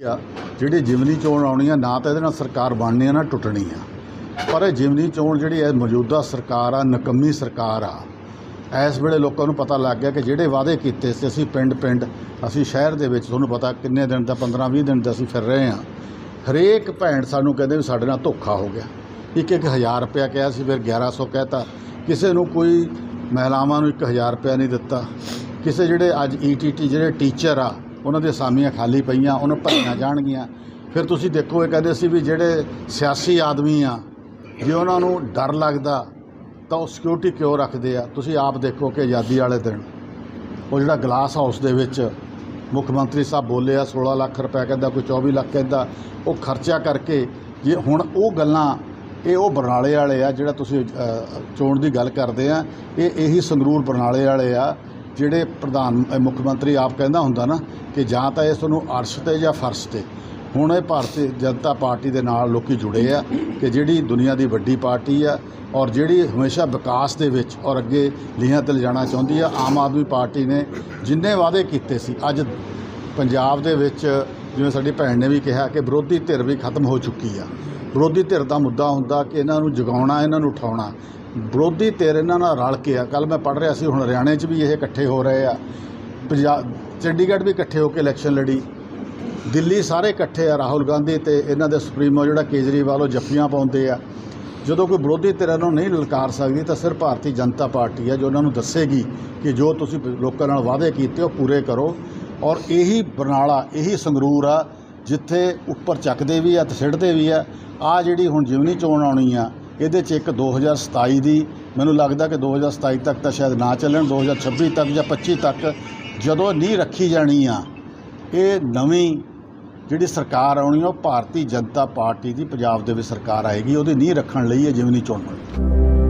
ਜਿਹੜੀ ਜਿਮਨੀ ਚੋਣ ਆਉਣੀ ਆ, ਨਾ ਤਾਂ ਇਹਦੇ ਨਾਲ ਸਰਕਾਰ ਬਣਨੀ ਆ, ਨਾ ਟੁੱਟਣੀ ਆ। ਪਰ ਇਹ ਜਿਮਨੀ ਚੋਣ ਜਿਹੜੀ ਹੈ ਮੌਜੂਦਾ ਸਰਕਾਰ ਆ, ਨਕੰਮੀ ਸਰਕਾਰ ਆ, ਇਸ ਵੇਲੇ ਲੋਕਾਂ ਨੂੰ ਪਤਾ ਲੱਗ ਗਿਆ ਕਿ ਜਿਹੜੇ ਵਾਅਦੇ ਕੀਤੇ ਸੀ, ਅਸੀਂ ਪਿੰਡ ਪਿੰਡ ਅਸੀਂ ਸ਼ਹਿਰ ਦੇ ਵਿੱਚ, ਤੁਹਾਨੂੰ ਪਤਾ ਕਿੰਨੇ ਦਿਨ ਦਾ 15 20 ਦਿਨ ਦਾ ਅਸੀਂ ਫਿਰ ਰਹੇ ਹਾਂ ਹਰੇਕ ਭੈਣ ਸਾਨੂੰ ਕਹਿੰਦੇ ਵੀ ਸਾਡੇ ਨਾਲ ਧੋਖਾ ਹੋ ਗਿਆ। ਇੱਕ ਇੱਕ ਹਜ਼ਾਰ ਰੁਪਇਆ ਕਿਹਾ ਸੀ, ਫਿਰ 1100 ਕਹਿਤਾ। ਕਿਸੇ ਨੂੰ ਕੋਈ ਮਹਿਲਾਵਾਂ ਨੂੰ 1000 ਰੁਪਇਆ ਨਹੀਂ ਦਿੱਤਾ। ਕਿਸੇ ਜਿਹੜੇ ਅੱਜ ਈਟੀਟੀ ਜਿਹੜੇ ਟੀਚਰ ਆ ਉਹਨਾਂ ਦੀਆਂ ਅਸਾਮੀਆਂ ਖਾਲੀ ਪਈਆਂ, ਉਹਨਾਂ ਭਰੀਆਂ ਜਾਣਗੀਆਂ। ਫਿਰ ਤੁਸੀਂ ਦੇਖੋ, ਇਹ ਕਹਿੰਦੇ ਸੀ ਵੀ ਜਿਹੜੇ ਸਿਆਸੀ ਆਦਮੀ ਆ, ਜੇ ਉਹਨਾਂ ਨੂੰ ਡਰ ਲੱਗਦਾ, ਤਾਂ ਉਹ ਸਿਕਿਉਰਿਟੀ ਕਿਉਂ ਰੱਖਦੇ ਆ? ਤੁਸੀਂ ਆਪ ਦੇਖੋ ਕਿ ਆਜ਼ਾਦੀ ਵਾਲੇ ਦਿਨ, ਉਹ ਜਿਹੜਾ ਗਲਾਸ ਹਾਊਸ ਦੇ ਵਿੱਚ ਮੁੱਖ ਮੰਤਰੀ ਸਾਹਿਬ ਬੋਲੇ ਆ 16 ਲੱਖ ਰੁਪਏ ਕਹਿੰਦਾ, ਕੋਈ 24 ਲੱਖ ਕਹਿੰਦਾ, ਉਹ ਖਰਚਾ ਕਰਕੇ ਜੇ ਹੁਣ ਉਹ ਗੱਲਾਂ, ਇਹ ਉਹ ਬਰਨਾਲੇ ਵਾਲੇ ਆ, ਜਿਹੜਾ ਤੁਸੀਂ ਚੋਣ ਦੀ ਗੱਲ ਕਰਦੇ ਆ, ਇਹ ਇਹੀ ਸੰਗਰੂਰ ਬਰਨਾਲੇ ਵਾਲੇ ਆ ਜਿਹੜੇ ਪ੍ਰਧਾਨ ਮੁੱਖ ਮੰਤਰੀ ਆਪ ਕਹਿੰਦਾ ਹੁੰਦਾ ਨਾ ਕਿ ਜਾਂ ਤਾਂ ਇਸ ਨੂੰ ਅਰਸ਼ ਤੇ ਜਾਂ ਫਰਸ਼ ਤੇ। ਹੁਣ ਇਹ ਭਾਰਤੀ ਜਨਤਾ ਪਾਰਟੀ ਦੇ ਨਾਲ ਲੋਕੀ ਜੁੜੇ ਆ ਕਿ ਜਿਹੜੀ ਦੁਨੀਆ ਦੀ ਵੱਡੀ ਪਾਰਟੀ ਆ ਔਰ ਜਿਹੜੀ ਹਮੇਸ਼ਾ ਵਿਕਾਸ ਦੇ ਵਿੱਚ ਔਰ ਅੱਗੇ ਲੀਹਾਂ ਤੇ ਲਿਜਾਣਾ ਚਾਹੁੰਦੀ ਆ, ਆਮ ਆਦਮੀ ਪਾਰਟੀ ਨੇ ਜਿੰਨੇ ਵਾਅਦੇ ਕੀਤੇ ਸੀ, ਅੱਜ ਪੰਜਾਬ ਦੇ ਵਿੱਚ ਜਿਵੇਂ ਸਾਡੀ ਭੈਣ ਨੇ ਵੀ ਕਿਹਾ ਕਿ ਵਿਰੋਧੀ ਧਿਰ ਵੀ ਖਤਮ ਹੋ ਚੁੱਕੀ ਆ। ਵਿਰੋਧੀ ਧਿਰ ਦਾ ਮੁੱਦਾ ਹੁੰਦਾ ਕਿ ਇਹਨਾਂ ਨੂੰ ਜਗਾਉਣਾ, ਇਹਨਾਂ ਨੂੰ ਉਠਾਉਣਾ। ਵਿਰੋਧੀ ਧਿਰ ਇਹਨਾਂ ਨਾਲ ਰਲ ਕੇ ਆ। ਕੱਲ ਮੈਂ ਪੜ੍ਹ ਰਿਹਾ ਸੀ, ਹੁਣ ਹਰਿਆਣੇ 'ਚ ਵੀ ਇਹ ਇਕੱਠੇ ਹੋ ਰਹੇ ਆ। ਪੰਜਾਬ ਚੰਡੀਗੜ੍ਹ ਵੀ ਇਕੱਠੇ ਹੋ ਕੇ ਇਲੈਕਸ਼ਨ ਲੜੀ। ਦਿੱਲੀ ਸਾਰੇ ਇਕੱਠੇ ਆ, ਰਾਹੁਲ ਗਾਂਧੀ ਤੇ ਇਹਨਾਂ ਦੇ ਸੁਪਰੀਮੋ ਜਿਹੜਾ ਕੇਜਰੀਵਾਲ, ਉਹ ਜੱਫੀਆਂ ਪਾਉਂਦੇ ਆ। ਜਦੋਂ ਕੋਈ ਵਿਰੋਧੀ ਧਿਰ ਨੂੰ ਨਹੀਂ ਲਲਕਾਰ ਸਕਦੀ, ਤਾਂ ਸਿਰ ਭਾਰਤੀ ਜਨਤਾ ਪਾਰਟੀ ਆ, ਜੋ ਉਹਨਾਂ ਨੂੰ ਦੱਸੇਗੀ ਕਿ ਜੋ ਤੁਸੀਂ ਲੋਕਾਂ ਨਾਲ ਵਾਅਦੇ ਕੀਤੇ, ਉਹ ਪੂਰੇ ਕਰੋ। ਔਰ ਇਹੀ ਬਰਨਾਲਾ, ਇਹੀ ਸੰਗਰੂਰ ਆ, ਜਿੱਥੇ ਉੱਪਰ ਚੱਕਦੇ ਵੀ ਆ ਤੇ ਸਿੱਟਦੇ ਵੀ ਆ। ਆ ਜਿਹੜੀ ਹੁਣ ਜਿਮਨੀ ਚੋਣ ਆਉਣੀ ਆ ਇਹਦੇ 'ਚ ਇੱਕ 2027 ਦੀ ਮੈਨੂੰ ਲੱਗਦਾ ਕਿ 2027 ਤੱਕ ਤਾਂ ਸ਼ਾਇਦ ਨਾ ਚੱਲਣ 2026 ਤੱਕ ਜਾਂ 25 ਤੱਕ ਜਦੋਂ ਨਹੀਂ ਰੱਖੀ ਜਾਣੀ ਆ, ਇਹ ਨਵੀਂ ਜਿਹੜੀ ਸਰਕਾਰ ਆਉਣੀ ਉਹ ਭਾਰਤੀ ਜਨਤਾ ਪਾਰਟੀ ਦੀ ਪੰਜਾਬ ਦੇ ਵਿੱਚ ਸਰਕਾਰ ਆਏਗੀ, ਉਹਦੀ ਨੀਂਹ ਰੱਖਣ ਲਈ ਇਹ ਜਿਵੇਂ ਨਹੀਂ ਚੋਣ ਹੋਣੀ।